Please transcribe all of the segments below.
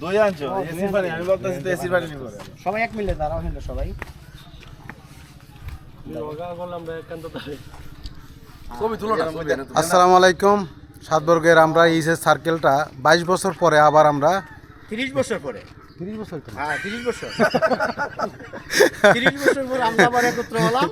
দই আনছো? এসি পানি আমি বলতেছি তো এসি পানি নিবো। সবাই এক মিলে দাঁড়াও হেলো সবাই। আসসালামু আলাইকুম সাতবর্গের আমরা ইসের সার্কেলটা বাইশ বছর পরে আবার আমরা। তিরিশ বছর পরে। তিরিশ বছর হ্যাঁ তিরিশ বছর। তিরিশ বছর পর আমরা আবার একত্র হলাম।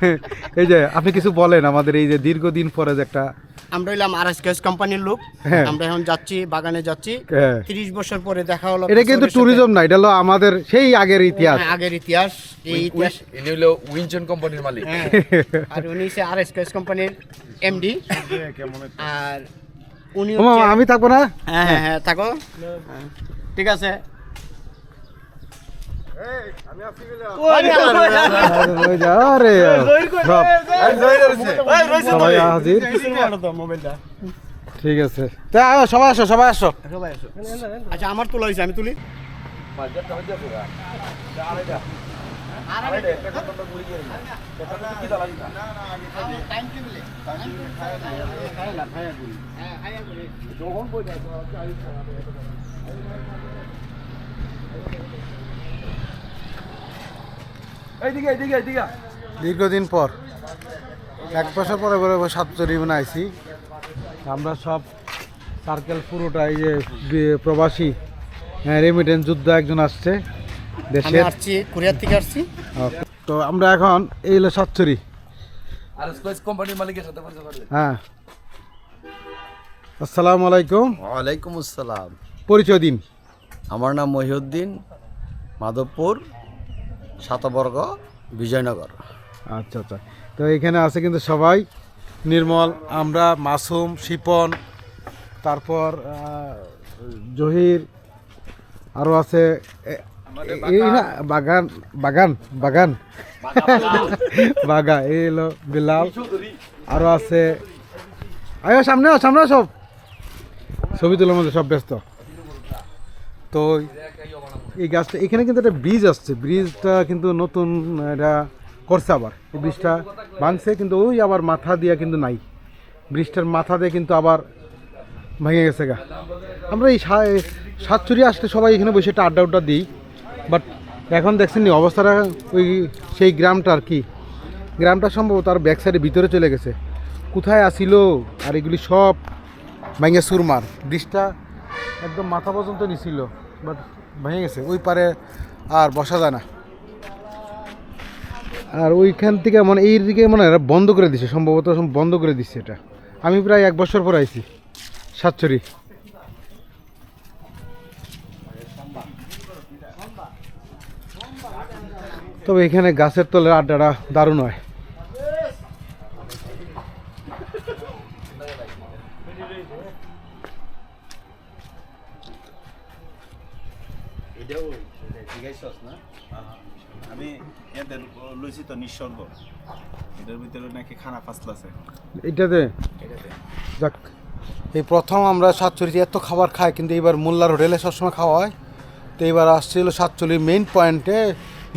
এই যে আপনি কিছু বলেন আমাদের এই যে দীর্ঘদিন পরে যে একটা আমরা হইলাম আর এস কোম্পানির লোক। হ্যাঁ। আমরা এখন যাচ্ছি বাগানে যাচ্ছি। হ্যাঁ। তিরিশ বছর পরে দেখা হলো এটা কিন্তু ট্যুরিজম না এটা হলো আমাদের সেই আগের ইতিহাস। হ্যাঁ, আগের ইতিহাস। এই ইতিহাস ইনি হলো উইনচন কোম্পানির মালিক। আর উনি হচ্ছে আর এস কোম্পানির এমডি আর উনি আমি থাকব না? হ্যাঁ হ্যাঁ থাকো। ঠিক আছে ওই যে, আরে সব সবাই হাজির মোবাইলটা ঠিক আছে। সবাই আসো সবাই আসো। আচ্ছা আমার তোলা হয়েছে আমি তুলি? এইদিকে দীর্ঘদিন পর। এক বছর পরে পরে সাতচুরি আইছি। আমরা সব সার্কেল পুরোটা এই যে প্রবাসী রেমিটেন্স যুদ্ধ একজন আসছে দেশের আসছি কোরিয়ার থেকে আসছি। তো আমরা এখন এই হলো সাতচুরি হ্যাঁ। আসসালামু আলাইকুম। ওয়ালাইকুম আসসালাম। পরিচয় দিন। আমার নাম মহিউদ্দিন মাধবপুর। সাতবর্গ বিজয়নগর। আচ্ছা আচ্ছা। তো এখানে আছে কিন্তু সবাই নির্মল আমরা মাসুম শিপন তারপর জহির আরও আছে বাগান। বাগান বাগান বাগা এই হলো বিলাল। আরও আছে আয়ো সামনে সামনে সব। ছবি তোলার মধ্যে সব ব্যস্ত। তো এই গাছটা, এখানে কিন্তু একটা ব্রিজ আসছে। ব্রিজটা কিন্তু নতুন, এটা করছে আবার। এই ব্রিজটা ভাঙছে, কিন্তু ওই আবার মাথা দিয়া কিন্তু নাই। ব্রিজটার মাথা দিয়ে কিন্তু আবার ভেঙে গেছে গা। আমরা এই সাতচুরি আসলে সবাই এখানে বসে একটা আড্ডা উড্ডা দিই। বাট এখন দেখছেন নি, অবস্থাটা ওই সেই গ্রামটা আর কি। গ্রামটা সম্ভবত আর ব্যাক সাইডে ভিতরে চলে গেছে। কোথায় আসিল আর এগুলি সব ভেঙে সুরমার ব্রিজটা একদম মাথা পর্যন্ত নিছিল। বাট ভেঙে গেছে, ওই পারে আর বসা যায় না। আর ওইখান থেকে মানে এই দিকে মানে বন্ধ করে দিছে, সম্ভবত বন্ধ করে দিচ্ছে এটা। আমি প্রায় এক বছর পর আইছি সাতচুরি তবে এখানে গাছের তলের আড্ডাটা দারুণ হয় আমি এদের লইছি তো নিঃসর্গ। এটার ভিতরে নাকি খানা ফাসলা আছে। এটাতে? যাক। এই প্রথম আমরা সাতচল্লিশ এত খাবার খাই কিন্তু এবার মোল্লার হোটেলে সবসময় খাওয়া হয়। তো এবার আসছিল সাতচল্লিশ মেইন পয়েন্টে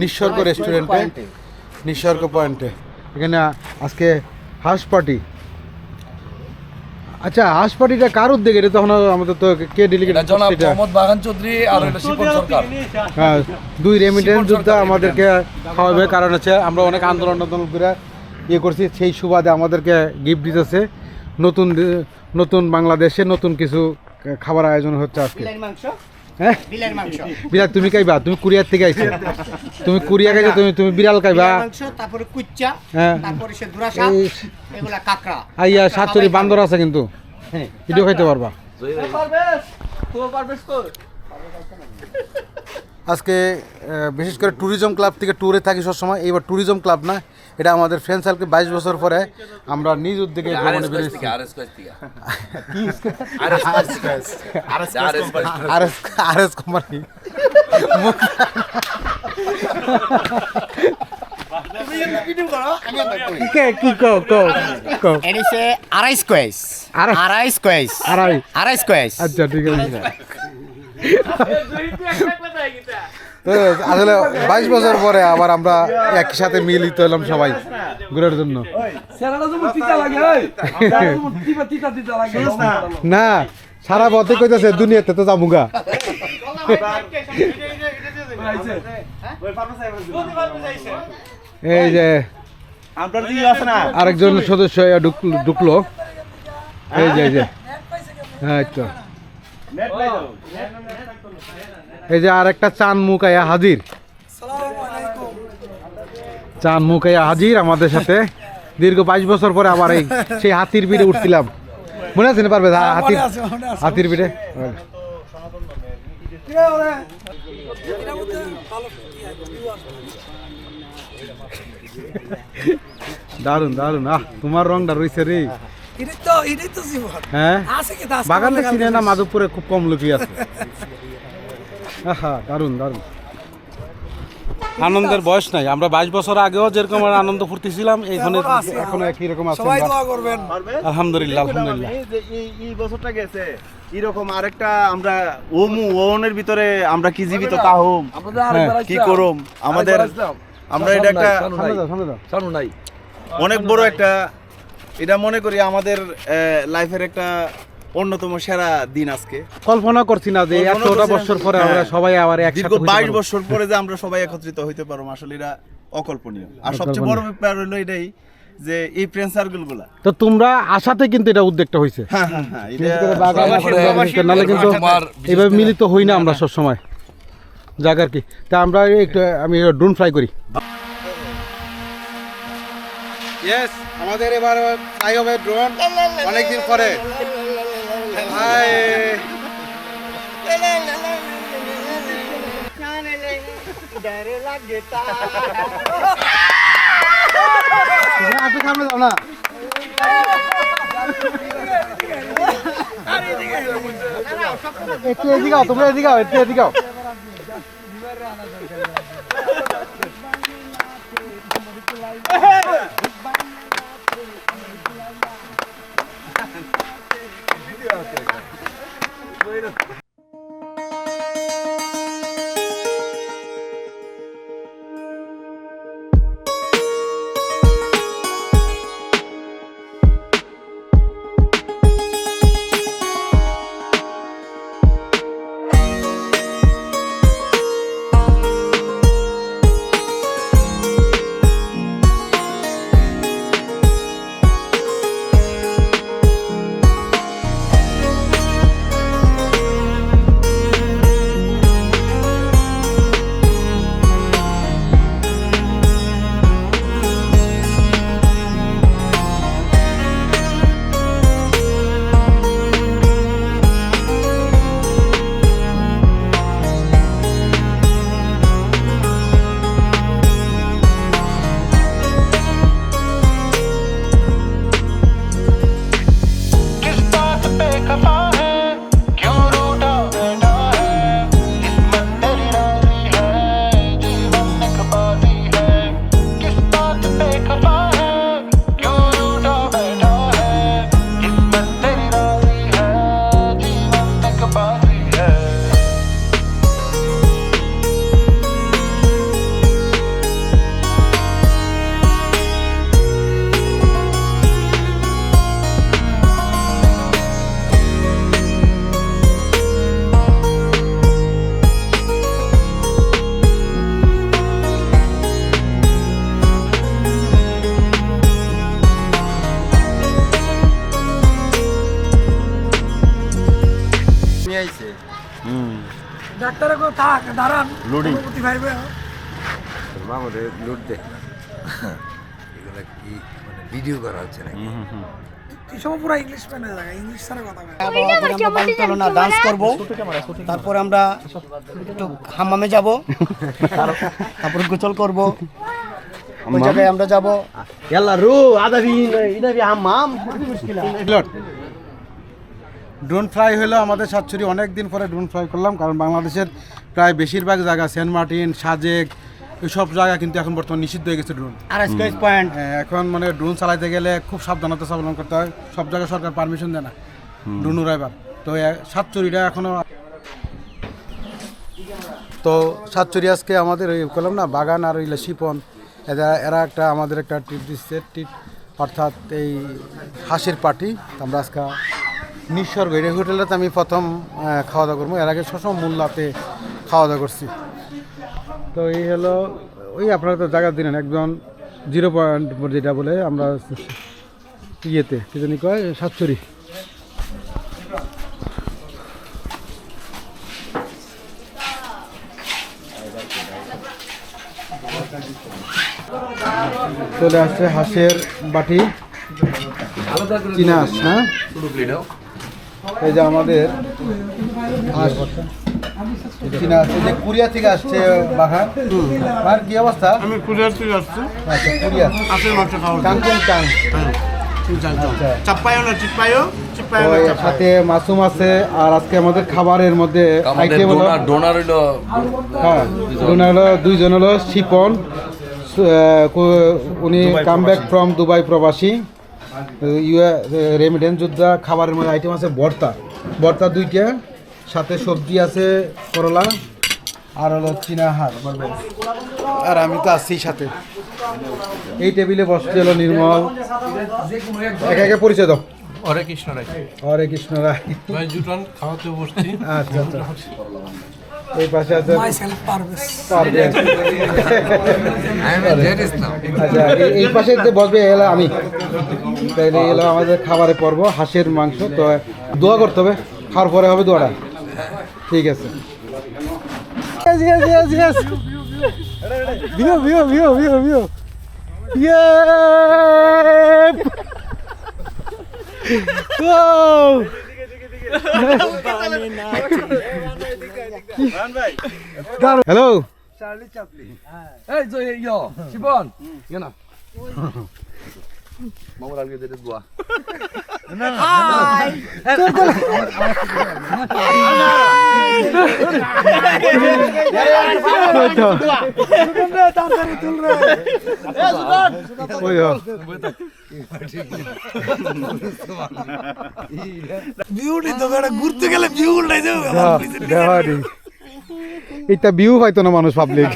নিঃসর্গ রেস্টুরেন্টে নিঃসর্গ পয়েন্টে এখানে আজকে হাঁস পার্টি আচ্ছা হাঁস পার্টিটা কার উদ্যোগে? এটা তখন আমাদের তো কে ডেলিগেট এটা জনাব মোহাম্মদ বাগান চৌধুরী আর এটা শিপন সরকার। হ্যাঁ দুই রেমিটেন্স যোদ্ধা আমাদেরকে খাওয়াবে কারণ হচ্ছে আমরা অনেক আন্দোলন আন্দোলন করে ইয়ে করছি সেই সুবাদে আমাদেরকে গিফট দিতেছে। নতুন নতুন বাংলাদেশে নতুন কিছু খাবার আয়োজন হচ্ছে আজকে। মাংস? হ্যাঁ? বিলের তুমি খাইবা তুমি কুরিয়ার থেকে আইছো। তুমি কুরিয়া খাইছো তুমি তুমি বিড়াল খাইবা। তারপরে কুচ্চা হ্যাঁ। তারপরে সে দুরা সাপ এগুলা কাকড়া। আইয়া সাতচুরি বান্দর আছে কিন্তু। ভিডিও খাইতে পারবা। আজকে বিশেষ করে ট্যুরিজম ক্লাব থেকে ট্যুরে থাকি সবসময়। এইবার ট্যুরিজম ক্লাব না এটা আমাদের ফ্রেন্ড সার্কেল বাইশ বছর পরে আমরা নিজ উদ্যোগে ভ্রমণে বেরিয়েছি। আর এস কোম্পানি কে? কি কও কও কও? এনিসে আড়াই স্কোয়াইস আড়াই- আড়াই স্কোয়াইস আড়াই আড়াই স্কোয়াইস আচ্ছা ঠিক আছে। তো আসলে বাইশ বছর পরে আবার আমরা একই সাথে মিলিত হলাম সবাই ঘুরার জন্য। না। সারা পথে কইতেছে দুনিয়াতে তো যাবুগা এই যে আরেকজন সদস্য ঢুক- ঢুকলো। এই যে হ্যাঁ তো। এই যে আর একটা চান মুখ আয়া হাজির। চান মুখ আয়া হাজির আমাদের সাথে। দীর্ঘ বাইশ বছর পরে আবার এই সেই হাতির পিঠে উঠছিলাম। মনে আছে না পারবে হাতির হাতির পিঠে? দারুণ দারুণ আহ তোমার রংটা রয়েছে রে। জীবন। হ্যাঁ? বাগান চিনে না মাধবপুরে খুব কম লোকই আছে। আহা দারুণ দারুণ আনন্দের বয়স নাই। আমরা বাইশ বছর আগেও যেরকম আনন্দ ফুর্তি ছিলাম এইখানে এখনও এখনও একই রকম আছে। সবাই আমরা। দোয়া করবেন। পারবে আলহামদুলিল্লাহ আলহামদুলিল্লাহ। এই এই বছরটা গেছে এরকম আরেকটা আমরা ওমু ওনের ভিতরে আমরা কি জীবিত তা হোম। হ্যাঁ, কি করুম? আমাদের আমরা এটা একটা। অনেক বড় একটা এটা মনে করি আমাদের লাইফের একটা অন্যতম সেরা দিন আজকে। কল্পনা করছি না যে এতটা বছর পরে আমরা হ্যাঁ। সবাই আবার দীর্ঘ একসাথে বাইশ বছর পরে যে আমরা সবাই একত্রিত হইতে পারব আসলে এটা অকল্পনীয়। আর সবচেয়ে বড় ব্যাপার হলো এটাই যে এই ফ্রেন্ড সার্কেলগুলা তো তোমরা আশাতে কিন্তু এটা উদ্যোগটা হয়েছে হ্যাঁ হ্যাঁ নাহলে কিন্তু এইভাবে মিলিত হই না আমরা সব সময় যাক আর কি। তা আমরা একটু আমি ড্রোন ফ্লাই করি। ইয়েস আমাদের এবার ফ্লাই হবে ড্রোন অনেকদিন পরে। হাই আপনি সামনে যাও না। একটু এদিকে তোমরা এদিকে এদিকে ডাক্তারে কো থাক দাঁড়ান। Loading. অনুমতি ভাইবে পুরো ইংলিশ ম্যানে জায়গা ইংলিশ ছাড়া কথা বলে ডান্স করব। তারপরে আমরা একটু হাম্মামে যাব। তারপর গোচল করব। ওই জায়গায় আমরা যাব। রু আদা হাম্মাম। ড্রোন ফ্লাই হলো আমাদের সাতচুরি অনেক দিন পরে ড্রোন ফ্লাই করলাম কারণ বাংলাদেশের প্রায় বেশিরভাগ জায়গা সেন্ট মার্টিন সাজেক এইসব জায়গা কিন্তু এখন বর্তমান নিষিদ্ধ হয়ে গেছে ড্রোন। আর পয়েন্ট। এখন মানে ড্রোন চালাইতে গেলে খুব সাবধানতা অবলম্বন করতে হয়। সব জায়গায় সরকার পারমিশন দেয় না ড্রোন উড়াইবার। তো সাতচুরিটা এখনও তো সাতচুরি আজকে আমাদের ওই করলাম না বাগান আর ওইলা শিপন এরা এরা একটা আমাদের একটা ট্রিপ দিচ্ছে ট্রিপ অর্থাৎ এই হাসির পার্টি। আমরা আজকে নিঃস্বর্গ এই হোটেলটাতে আমি প্রথম খাওয়া দাওয়া করব। এর আগে সবসময় মূল্যাতে খাওয়া দাওয়া করছি। তো এই হলো, ওই আপনারা তো জায়গা দিলেন, একজন জিরো পয়েন্ট যেটা বলে আমরা ইয়েতে, কি কয়, সাতচুরি। চলে আসছে হাঁসের বাটি। চীনা হাঁস হ্যাঁ এই যে আমাদের হাঁস যে কুরিয়া থেকে আসছে বাঘার। আর কি অবস্থা? আমি কুরিয়ার থেকে আসছি। আচ্ছা কুরিয়া। আসের মাংস কাঙ্কুন সাথে মাসুম আছে আর আজকে আমাদের খাবারের মধ্যে আইটেম হলো হ্যাঁ হলো দুইজন হলো শিপন উনি কাম ব্যাক ফ্রম দুবাই প্রবাসী। ইউএ রেমিডেন্স যোদ্ধা খাবারের মধ্যে আইটেম আছে ভর্তা ভর্তা দুইটা সাথে সবজি আছে করলা আর হলো চীনা হাঁস আর আমি তো আছি সাথে। এই টেবিলে বসতে হলো নির্মল। একে একে পরিচয় দাও। হরে কৃষ্ণ রায়। হরে কৃষ্ণ রায়। ভাই জুটন খাওয়াতে বসছি। আচ্ছা আচ্ছা। এই পাশে আছে পারভেজ। পারভেজ। আচ্ছা এই- এই পাশে যে বসবে এলো আমি। তাইলে এলো আমাদের খাবারের পর্ব হাঁসের মাংস তো দোয়া করতে হবে খাওয়ার পরে হবে দোয়াটা ঠিক আছে Yes, yes, yes, yes. View, view, view, view, view. Yep. Wow. Hello এই যে ইয়ো শিবন কেন মামুর আগে দিতে দোয়া ঘুরতে গেলে দেওয়া নেই। এটা ভিউ পাইতো না মানুষ পাবলিক